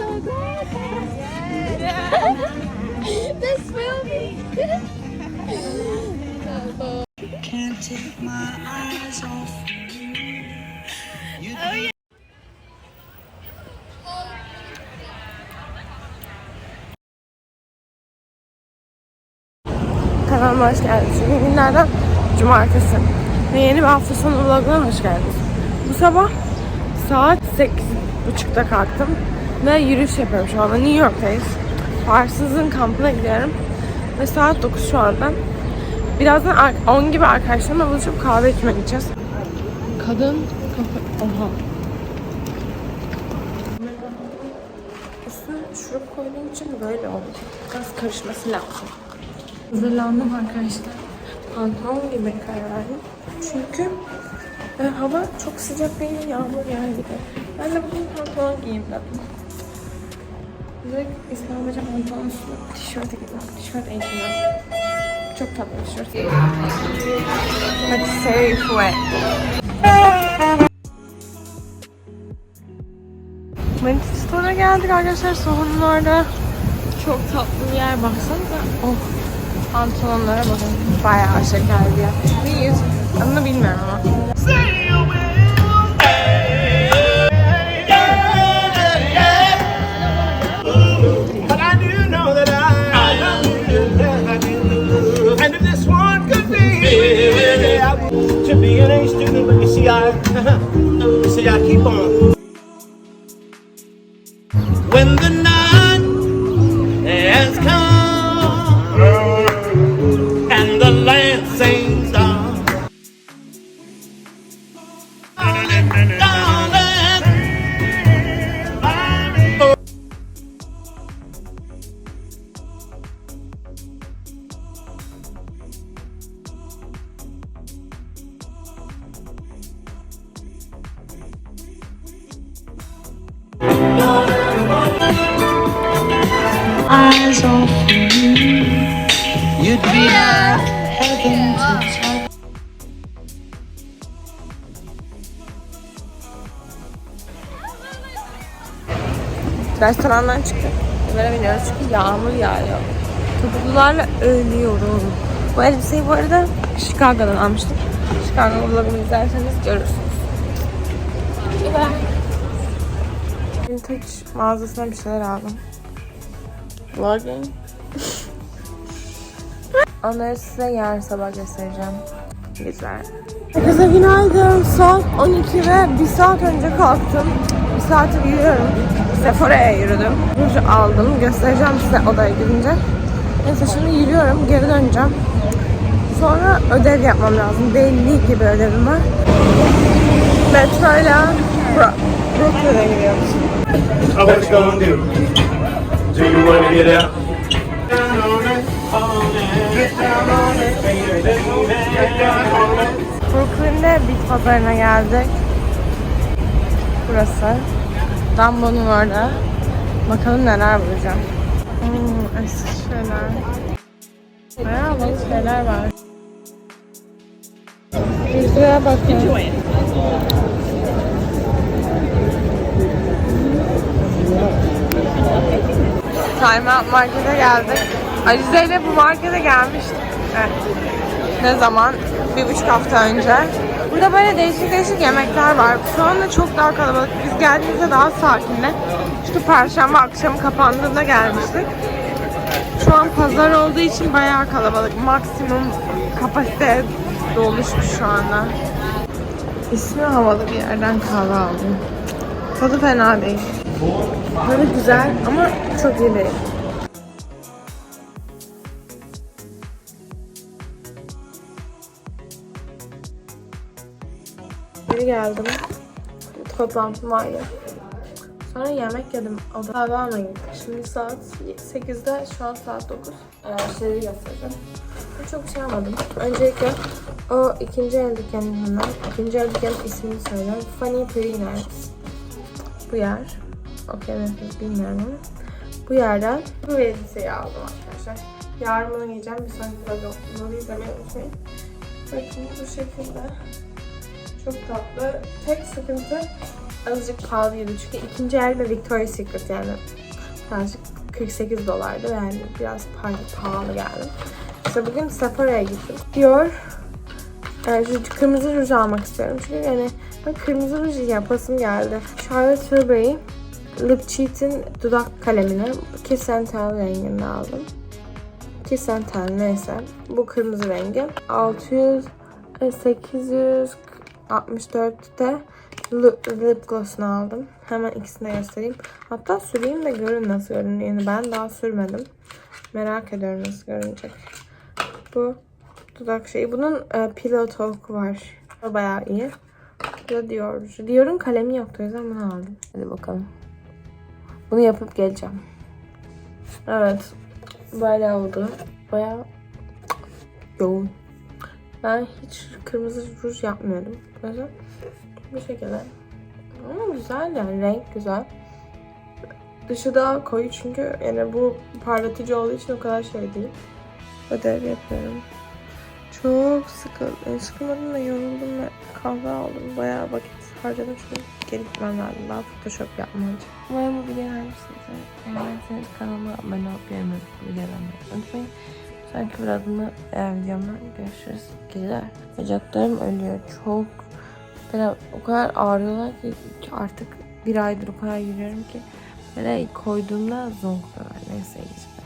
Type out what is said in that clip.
so good. That's filming. Can't take my eyes off you. Kanalıma hoş geldiniz. Bugün günlerden cumartesi. Ve yeni bir hafta sonu vloguna hoş geldiniz. Bu sabah saat 8.30'da kalktım. Ve yürüyüş yapıyorum şu anda. New York'tayız. Farsız'ın kampına gidiyorum. Ve saat 9 şu anda. Birazdan ar- 10 gibi arkadaşlarımla buluşup kahve içmeye gideceğiz. Kadın kafa... Oha. Üstüne şurup koyduğum için böyle oldu. Biraz karışması lazım. Hazırlandım arkadaşlar. Pantolon giymeye karar verdim. Çünkü e, hava çok sıcak değil, yağmur yağar gibi. Ben de bugün pantolon giyeyim dedim. Ve İslamca pantolon üstüne tişört giydim. Tişört eğitimden. Çok tatlı bir tişört. Hadi Safeway. Manchester Store'a geldik arkadaşlar. Sohun'un orada çok tatlı bir yer baksanıza. Oh. Pantolonlara bakın. Bayağı şeker bir yer. Ne yüz? Adını bilmiyorum ama. Eyes off you. You'd. Restorandan çıktık. Böyle biniyoruz çünkü yağmur yağıyor. Topuklularla ölüyorum. Bu elbiseyi bu arada Chicago'dan almıştım. Chicago vlogumu izlerseniz görürsünüz. Güzel. Vintage mağazasına bir şeyler aldım. Vlogging. Onları size yarın sabah göstereceğim. Güzel. Herkese günaydın. Saat 12 ve bir saat önce kalktım. Bir saattir yürüyorum. Sephora'ya yürüdüm. Ruj aldım. Göstereceğim size odaya gidince. Neyse şimdi yürüyorum. Geri döneceğim. Sonra ödev yapmam lazım. Belli gibi ödevim var. Metroyla Bro- Brooklyn'e gidiyoruz. I what you wanna get out? Brooklyn'de bit pazarına geldik. Burası. Dumbo'nun orada. Bakalım neler bulacağım. Hmm, eski şeyler. Bayağı havalı şeyler var. Yüzüğe bakın. Out Market'e geldik. Alize ile bu markete gelmiştik. Evet. Ne zaman? Bir buçuk hafta önce. Burada böyle değişik değişik yemekler var. Şu anda çok daha kalabalık. Biz geldiğimizde daha sakindi. Çünkü perşembe akşamı kapandığında gelmiştik. Şu an pazar olduğu için bayağı kalabalık. Maksimum kapasite doluşmuş şu anda. İsmi havalı bir yerden kahve aldım. Tadı fena değil. Böyle güzel ama çok değil. Geri geldim. Toplantım vardı. Sonra yemek yedim. O da kahve. Şimdi saat 8'de, şu an saat 9. Ee, şeyleri göstereceğim. Çok şey almadım. Öncelikle o ikinci el dükkanından, ikinci el dükkanın ismini söyleyeyim. Funny Pretty Nights. Bu yer. Okey mi bilmiyorum ama. Bu yerden bu elbiseyi aldım arkadaşlar. Yarın bunu giyeceğim. Bir sonraki vlog- vlogu izlemeyi unutmayın. Bakın bu şekilde. Çok tatlı. Tek sıkıntı azıcık pahalıydı çünkü ikinci el ve Victoria's Secret yani birazcık 48 dolardı yani biraz pahalı, geldi. İşte bugün Sephora'ya gittim. Diyor yani şu kırmızı ruj almak istiyorum çünkü yani ben kırmızı ruj yapasım geldi. Charlotte Tilbury Lip Cheat'in dudak kalemini and Tell renginde aldım. And Tell neyse. Bu kırmızı rengi. 600 e, 864'te lip, gloss'unu aldım. Hemen ikisini göstereyim. Hatta süreyim de görün nasıl görünüyor. Ben daha sürmedim. Merak ediyorum nasıl görünecek. Bu dudak şeyi. Bunun e, Pillow Talk var. Bayağı iyi. Bu da Dior. Dior'un kalemi yoktu o yüzden bunu aldım. Hadi bakalım. Bunu yapıp geleceğim. Evet. Böyle oldu. Bayağı yoğun. Ben hiç kırmızı ruj yapmıyordum. O yüzden bu şekilde. Ama güzel yani renk güzel. Dışı da koyu çünkü yani bu parlatıcı olduğu için o kadar şey değil. Ödev yapıyorum. Çok sıkıldım. Sıkılmadım da yoruldum ve kahve aldım. Bayağı vakit harcadım çünkü geri gitmem lazım. Daha Photoshop yapmam için. Umarım bu videoyu beğenmişsiniz. Beğendiyseniz kanalıma abone olup beğenmeyi unutmayın. Sonraki vlogumda eğer videomda görüşürüz. Geceler. Bacaklarım ölüyor. Çok böyle o kadar ağrıyorlar ki artık bir aydır o kadar yürüyorum ki böyle koyduğumda zonkluyorlar. Neyse geçip